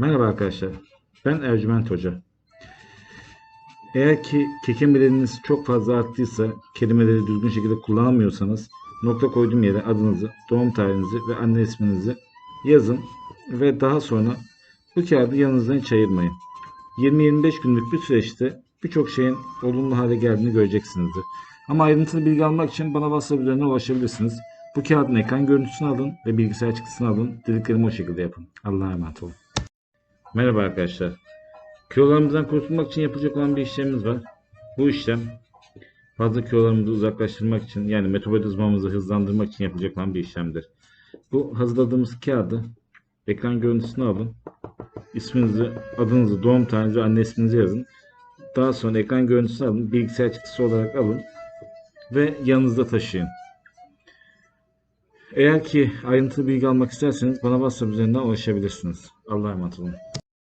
Merhaba arkadaşlar. Ben Ercüment Hoca. Eğer ki kekemeleriniz çok fazla arttıysa, kelimeleri düzgün şekilde kullanamıyorsanız, nokta koyduğum yere adınızı, doğum tarihinizi ve anne isminizi yazın ve daha sonra bu kağıdı yanınızdan hiç ayırmayın. 20-25 günlük bir süreçte birçok şeyin olumlu hale geldiğini göreceksinizdir. Ama ayrıntılı bilgi almak için bana WhatsApp üzerinden ulaşabilirsiniz. Bu kağıdın ekran görüntüsünü alın ve bilgisayar çıktısını alın. Dediklerimi o şekilde yapın. Allah'a emanet olun. Merhaba arkadaşlar. Kilolarımızdan kurtulmak için yapılacak olan bir işlemimiz var. Bu işlem fazla kilolarımızı uzaklaştırmak için yani metabolizmamızı hızlandırmak için yapılacak olan bir işlemdir. Bu hazırladığımız kağıdı ekran görüntüsünü alın. İsminizi, adınızı, doğum tarihinizi, anne isminizi yazın. Daha sonra ekran görüntüsünü alın. Bilgisayar çıktısı olarak alın. Ve yanınızda taşıyın. Eğer ki ayrıntılı bilgi almak isterseniz bana WhatsApp üzerinden ulaşabilirsiniz. Allah'a emanet olun.